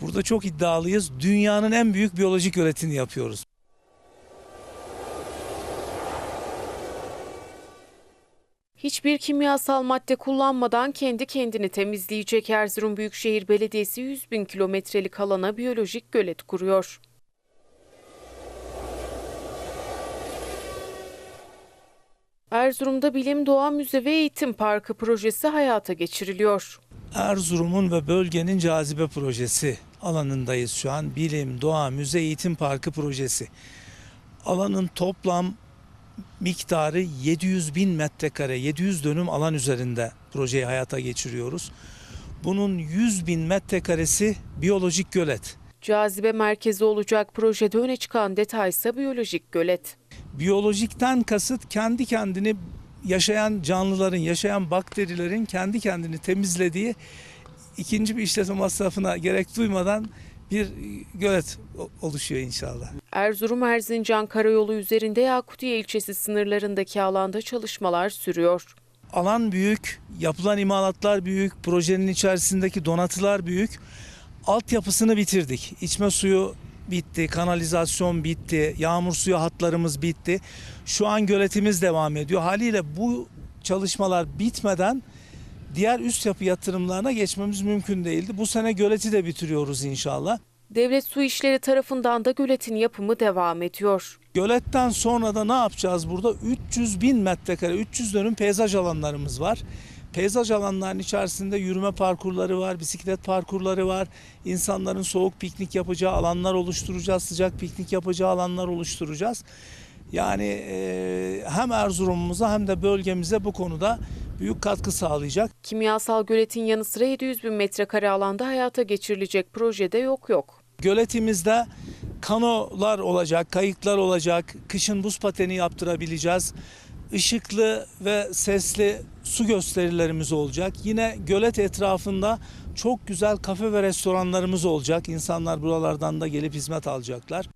Burada çok iddialıyız. Dünyanın en büyük biyolojik göletini yapıyoruz. Hiçbir kimyasal madde kullanmadan kendi kendini temizleyecek Erzurum Büyükşehir Belediyesi 100 bin kilometrelik alana biyolojik gölet kuruyor. Erzurum'da Bilim, Doğa Müze ve Eğitim Parkı projesi hayata geçiriliyor. Erzurum'un ve bölgenin cazibe projesi alanındayız şu an. Bilim, Doğa, Müze, Eğitim Parkı projesi. Alanın toplam miktarı 700 bin metrekare, 700 dönüm alan üzerinde projeyi hayata geçiriyoruz. Bunun 100 bin metrekaresi biyolojik gölet. Cazibe merkezi olacak projede öne çıkan detay ise biyolojik gölet. Biyolojikten kasıt kendi kendini yaşayan canlıların, yaşayan bakterilerin kendi kendini temizlediği ikinci bir işletme masrafına gerek duymadan bir gölet oluşuyor inşallah. Erzurum Erzincan Karayolu üzerinde Yakutiye ilçesi sınırlarındaki alanda çalışmalar sürüyor. Alan büyük, yapılan imalatlar büyük, projenin içerisindeki donatılar büyük. Altyapısını bitirdik. İçme suyu bitti, kanalizasyon bitti, yağmur suyu hatlarımız bitti. Şu an göletimiz devam ediyor. Haliyle bu çalışmalar bitmeden diğer üst yapı yatırımlarına geçmemiz mümkün değildi. Bu sene göleti de bitiriyoruz inşallah. Devlet Su İşleri tarafından da göletin yapımı devam ediyor. Göletten sonra da ne yapacağız burada? 300 bin metrekare, 300 dönüm peyzaj alanlarımız var. Peyzaj alanlarının içerisinde yürüme parkurları var, bisiklet parkurları var. İnsanların soğuk piknik yapacağı alanlar oluşturacağız, sıcak piknik yapacağı alanlar oluşturacağız. Yani e, hem Erzurum'umuza hem de bölgemize bu konuda büyük katkı sağlayacak. Kimyasal göletin yanı sıra 700 bin metrekare alanda hayata geçirilecek projede yok yok. Göletimizde kanolar olacak, kayıklar olacak, kışın buz pateni yaptırabileceğiz. Işıklı ve sesli su gösterilerimiz olacak. Yine gölet etrafında çok güzel kafe ve restoranlarımız olacak. İnsanlar buralardan da gelip hizmet alacaklar.